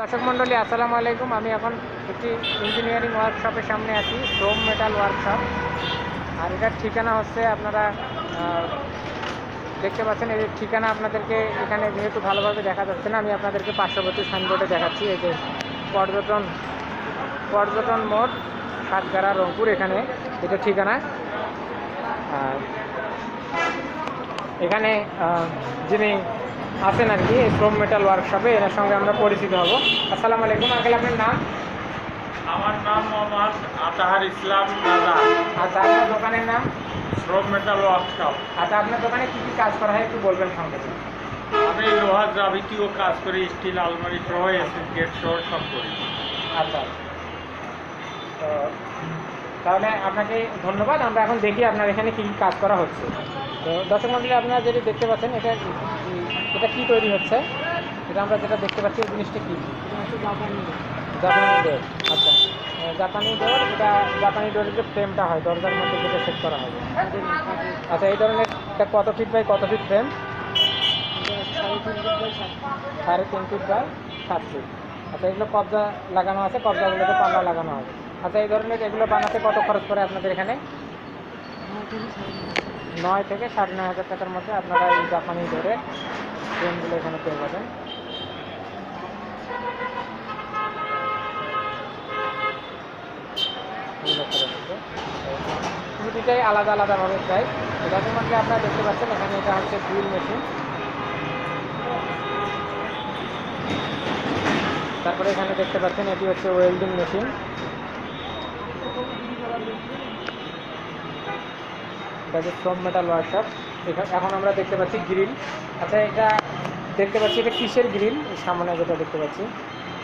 দর্শক মণ্ডলী, আসসালামু আলাইকুম। আমি এখন একটি ইঞ্জিনিয়ারিং ওয়ার্কশপের সামনে আছি ক্রোম মেটাল ওয়ার্কশপ আর এটার ঠিকানা হচ্ছে আপনারা দেখতে পাচ্ছেন এই ঠিকানা আপনাদেরকে এখানে যেহেতু ভালোভাবে দেখা যাচ্ছে না, আমি আপনাদেরকে পার্শ্ববর্তী সাইনবোর্ডে দেখাচ্ছি। এই যে পর্যটন পর্যটন মোড়, সাতগাড়া, রংপুর এখানে এটা ঠিকানা। আর এখানে যিনি আছেন আর কি শ্রম মেটাল ওয়ার্কশপে এনার সঙ্গে আমরা পরিচিত হব। আসসালামু আলাইকুম আঙ্কেল আপনার নাম? আমার নাম মোহাম্মদ আতাহার ইসলাম দাদা আচ্ছা আপনার দোকানের নাম? শ্রম মেটাল ওয়ার্কশপ আচ্ছা আপনার দোকানে কী কী কাজ করা হয় একটু বলবেন সঙ্গে। আমি লোহার যাবতীয় কাজ করি স্টিল আলমারি সহ এসিড গেট সহ সব করি। আচ্ছা। তো তাহলে আপনাকে ধন্যবাদ আমরা এখন দেখি আপনার এখানে কী কী কাজ করা হচ্ছে। তো দর্শক মন্ডলী আপনারা যেটি দেখতে পাচ্ছেন এটা এটা কী তৈরি হচ্ছে? এটা আমরা যেটা দেখতে পাচ্ছি, এই জিনিসটা কী? জাপানি ডোর আচ্ছা। জাপানি ডোর এটা জাপানি ডোরের যে ফ্রেমটা হয়, দরজার মধ্যে যেটা সেট করা হবে আচ্ছা এই ধরনের এটা কত ফিট বাই কত ফিট ফ্রেম সাড়ে তিন ফিট বাই সাত ফিট আচ্ছা এগুলো কবজা লাগানো আছে, কবজাগুলোতে পাল্লা লাগানো হবে। আচ্ছা এই ধরনের এগুলো বানাতে কত খরচ পড়ে আপনাদের এখানে? নয় থেকে সাড়ে নয় হাজার টাকার মধ্যে আপনারা এই জাপানি ধরে ফ্রেমগুলো এখানে পেয়ে যাবেন। দুটিটাই আলাদা আলাদাভাবে প্রাইস এটার মধ্যে আপনারা দেখতে পাচ্ছেন, এখানে এটা হচ্ছে ড্রিল মেশিন। তারপরে এখানে দেখতে পাচ্ছেন, এটি হচ্ছে ওয়েল্ডিং মেশিন। এটা হচ্ছে শ্রম মেটাল ওয়ার্কশপ এখন আমরা দেখতে পাচ্ছি গ্রিল। আচ্ছা এটা দেখতে পাচ্ছি এটা কিসের গ্রিল? সামনে যেটা দেখতে পাচ্ছি।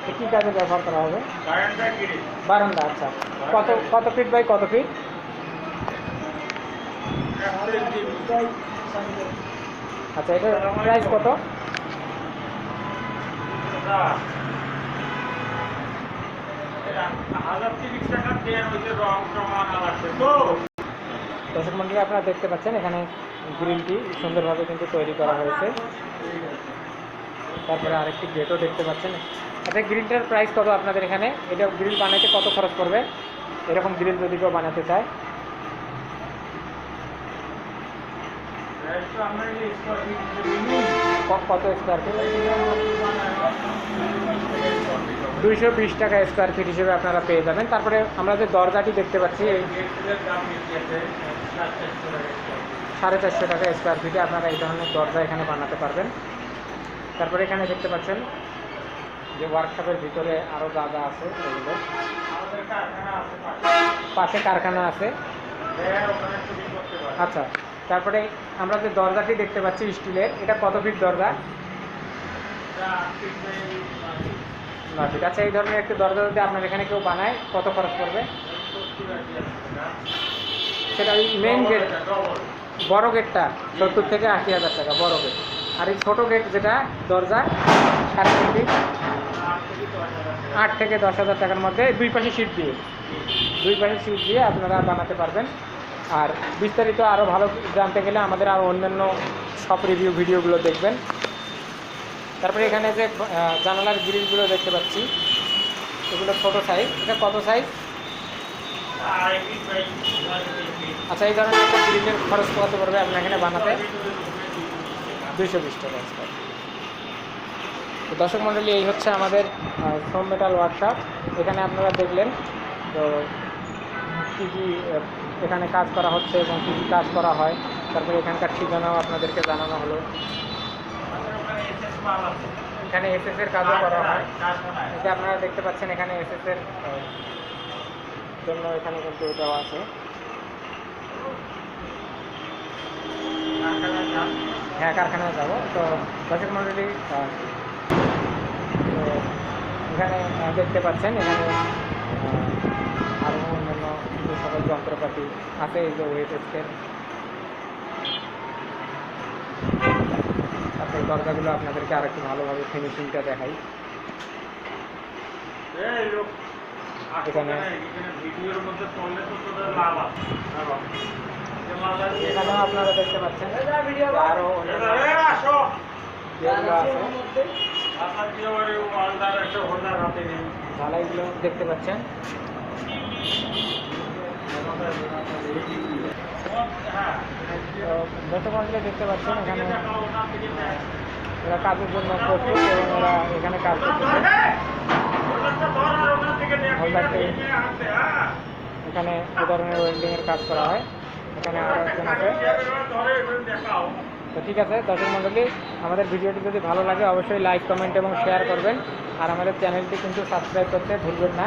এটা কী কাজে ব্যবহার করা হবে? বারান্দা আচ্ছা। কত কত ফিট বাই কত ফিট? আচ্ছা এটার প্রাইস কত? হাজার তিরিশ টাকা দেওয়ার হয়েছে রং সমান লাগছে তো দর্শক মন্ডলী আপনারা দেখতে পাচ্ছেন এখানে গ্রিলটি সুন্দরভাবে কিন্তু তৈরি করা হয়েছে তারপরে আরেকটি গেটও দেখতে পাচ্ছেন আচ্ছা গ্রিলটার প্রাইস কত আপনাদের এখানে এটা গ্রিল বানাতে কত খরচ পড়বে এরকম গ্রিল যদি কেউ বানাতে চায় ক- কত স্কোয়ার ফিট দুইশো বিশ টাকা স্কোয়ার ফিট হিসেবে আপনারা পেয়ে যাবেন। তারপরে আমরা যে দরজাটি দেখতে পাচ্ছি সাড়ে চারশো টাকা স্কোয়ার ফিটে আপনারা এই ধরনের দরজা এখানে বানাতে পারবেন। তারপরে এখানে দেখতে পাচ্ছেন যে ওয়ার্কশপের ভিতরে আরও যা আছে সেগুলো। পাশে কারখানা আছে। আচ্ছা। তারপরে আমরা যে দরজাটি দেখতে পাচ্ছি স্টিলের, এটা কত ফিট দরজা আচ্ছা এই ধরনের একটি দরজা যদি আপনার এখানে কেউ বানায়, কত খরচ পড়বে? সেটা ওই মেইন গেট বড় গেটটা সত্তর থেকে আশি হাজার টাকা, বড় গেট আর এই ছোটো গেট যেটা দরজা সাড়ে তিন আট থেকে দশ হাজার টাকার মধ্যে দুই পাশে সিট দিয়ে, দুই পাশে সিট দিয়ে আপনারা বানাতে পারবেন। আর বিস্তারিত আরও ভালো জানতে গেলে আমাদের আরও অন্যান্য সব রিভিউ ভিডিওগুলো দেখবেন। তারপরে এখানে যে জানালার গ্রিলগুলো দেখতে পাচ্ছি। এগুলো ছোটো সাইজ এটা কত সাইজ আচ্ছা এই ধরনের একটা গ্রিলের খরচ কত পড়বে আপনার এখানে বানাতে? দুইশো বিশ টাকা তো দর্শক মণ্ডলী এই হচ্ছে আমাদের ফোম মেটাল ওয়ার্কশপ এখানে আপনারা দেখলেন। তো কী কী এখানে কাজ করা হচ্ছে এবং কী কী কাজ করা হয়, তারপরে এখানকার ঠিকানাও আপনাদেরকে জানানো হলো। এখানে এসএস এর কাজও করা হয়। যে আপনারা দেখতে পাচ্ছেন এখানে এসএস এর জন্য এখানে কিন্তু দেওয়া আছে। হ্যাঁ কারখানায় যাব। তো দর্শক মন্ডলী এখানে দেখতে পাচ্ছেন এখানে আহ, আরও অন্যান্য যে সকল যন্ত্রপাতি আছে এই যে ওয়েট এক্সের তারপরে দরজাগুলো আপনাদেরকে আর একটু ভালোভাবে ফিনিশিংটা দেখাই। এখানে- ভিডিওর মধ্যে চললে তো তোদের লাভ আছে। এখানেও আপনারা দেখতে পাচ্ছেন। আরও অন্যান্য আসো। যেগুলো আছে। ঢাকা দিয়ে ওই ওয়ালদার একটা হোল্ডার হাতে নেই। ঢালাইগুলো দেখতে পাচ্ছেন। হ্যাঁ তো দেখতে পাচ্ছেন এখানে এরা কাজের জন্য প্রস্তুত এবং ওরা এখানে কাজ করতেছে এখানে এ ধরনের ওয়েল্ডিংয়ের কাজ করা হয়। এখানে আরও আছে। তো ঠিক আছে, দর্শক মণ্ডলী, আমাদের ভিডিওটি যদি ভালো লাগে, অবশ্যই লাইক কমেন্ট এবং শেয়ার করবেন। আর আমাদের চ্যানেলটি কিন্তু সাবস্ক্রাইব করতে ভুলবেন না।